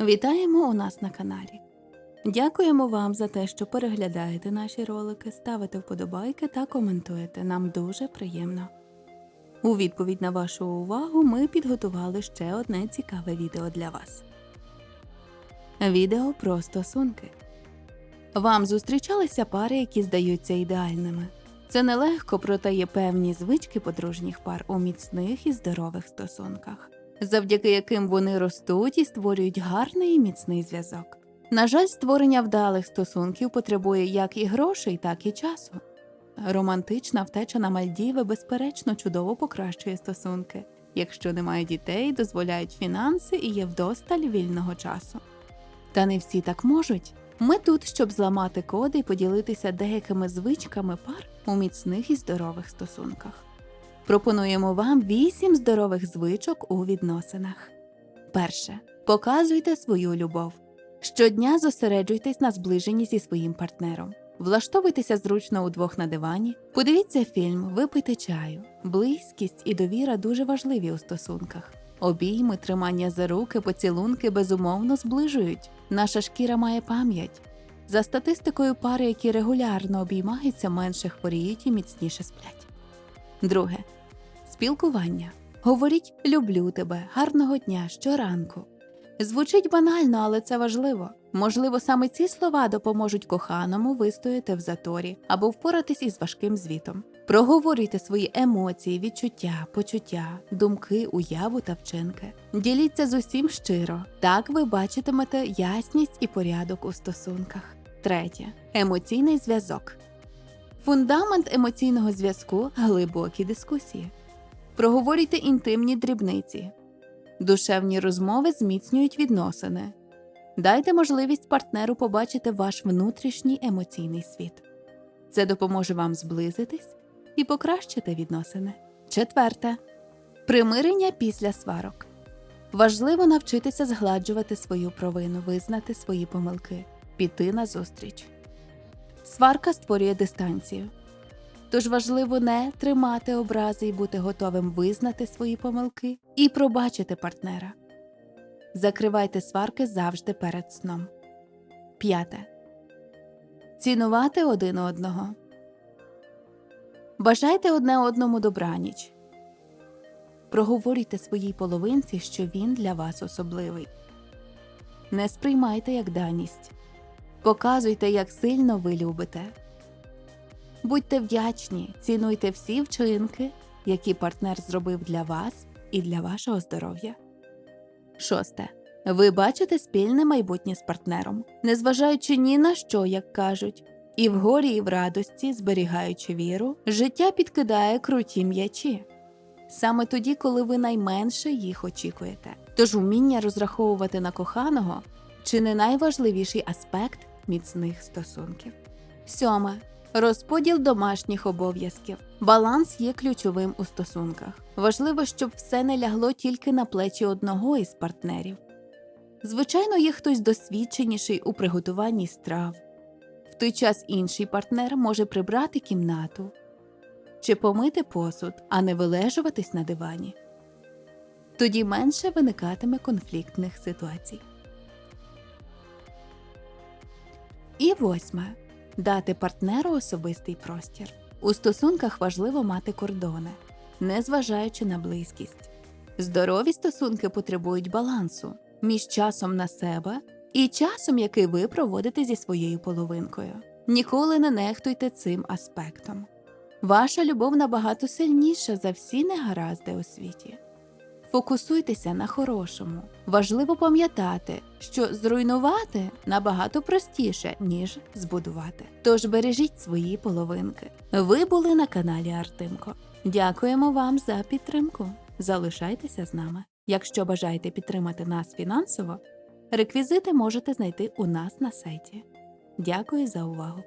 Вітаємо у нас на каналі. Дякуємо вам за те, що переглядаєте наші ролики, ставите вподобайки та коментуєте. Нам дуже приємно. У відповідь на вашу увагу ми підготували ще одне цікаве відео для вас. Відео про стосунки. Вам зустрічалися пари, які здаються ідеальними. Це нелегко, проте є певні звички подружніх пар у міцних і здорових стосунках, завдяки яким вони ростуть і створюють гарний і міцний зв'язок. На жаль, створення вдалих стосунків потребує як і грошей, так і часу. Романтична втеча на Мальдіви безперечно чудово покращує стосунки, якщо немає дітей, дозволяють фінанси і є вдосталь вільного часу. Та не всі так можуть. Ми тут, щоб зламати коди і поділитися деякими звичками пар у міцних і здорових стосунках. Пропонуємо вам 8 здорових звичок у відносинах. Перше. Показуйте свою любов. Щодня зосереджуйтесь на зближенні зі своїм партнером. Влаштовуйтеся зручно удвох на дивані, подивіться фільм, випийте чаю. Близькість і довіра дуже важливі у стосунках. Обійми, тримання за руки, поцілунки безумовно зближують. Наша шкіра має пам'ять. За статистикою, пари, які регулярно обіймаються, менше хворіють і міцніше сплять. Друге спілкування. Говоріть люблю тебе, гарного дня щоранку. Звучить банально, але це важливо. Можливо, саме ці слова допоможуть коханому вистояти в заторі або впоратись із важким звітом. Проговорюйте свої емоції, відчуття, почуття, думки, уяву та вчинки. Діліться з усім щиро. Так ви бачитимете ясність і порядок у стосунках. Третє емоційний зв'язок. Фундамент емоційного зв'язку глибокі дискусії. Проговорюйте інтимні дрібниці. Душевні розмови зміцнюють відносини. Дайте можливість партнеру побачити ваш внутрішній емоційний світ. Це допоможе вам зблизитись і покращити відносини. Четверте примирення після сварок. Важливо навчитися згладжувати свою провину, визнати свої помилки, піти на зустріч. Сварка створює дистанцію. Тож важливо не тримати образи і бути готовим визнати свої помилки і пробачити партнера. Закривайте сварки завжди перед сном. П'яте. Цінувати один одного. Бажайте одне одному добраніч. Проговорюйте своїй половинці, що він для вас особливий. Не сприймайте як даність. Показуйте, як сильно ви любите. Будьте вдячні, цінуйте всі вчинки, які партнер зробив для вас і для вашого здоров'я. Шосте. Ви бачите спільне майбутнє з партнером, незважаючи ні на що, як кажуть, і в горі, і в радості, зберігаючи віру, життя підкидає круті м'ячі. Саме тоді, коли ви найменше їх очікуєте. Тож уміння розраховувати на коханого чи не найважливіший аспект міцних стосунків. Сьоме. Розподіл домашніх обов'язків. Баланс є ключовим у стосунках. Важливо, щоб все не лягло тільки на плечі одного із партнерів. Звичайно, є хтось досвідченіший у приготуванні страв. В той час інший партнер може прибрати кімнату чи помити посуд, а не вилежуватись на дивані. Тоді менше виникатиме конфліктних ситуацій. І восьме дати партнеру особистий простір. У стосунках важливо мати кордони, незважаючи на близькість. Здорові стосунки потребують балансу між часом на себе і часом, який ви проводите зі своєю половинкою. Ніколи не нехтуйте цим аспектом. Ваша любов набагато сильніша за всі негаразди у світі. Фокусуйтеся на хорошому. Важливо пам'ятати, що зруйнувати набагато простіше, ніж збудувати. Тож бережіть свої половинки. Ви були на каналі Артемко. Дякуємо вам за підтримку. Залишайтеся з нами. Якщо бажаєте підтримати нас фінансово, реквізити можете знайти у нас на сайті. Дякую за увагу!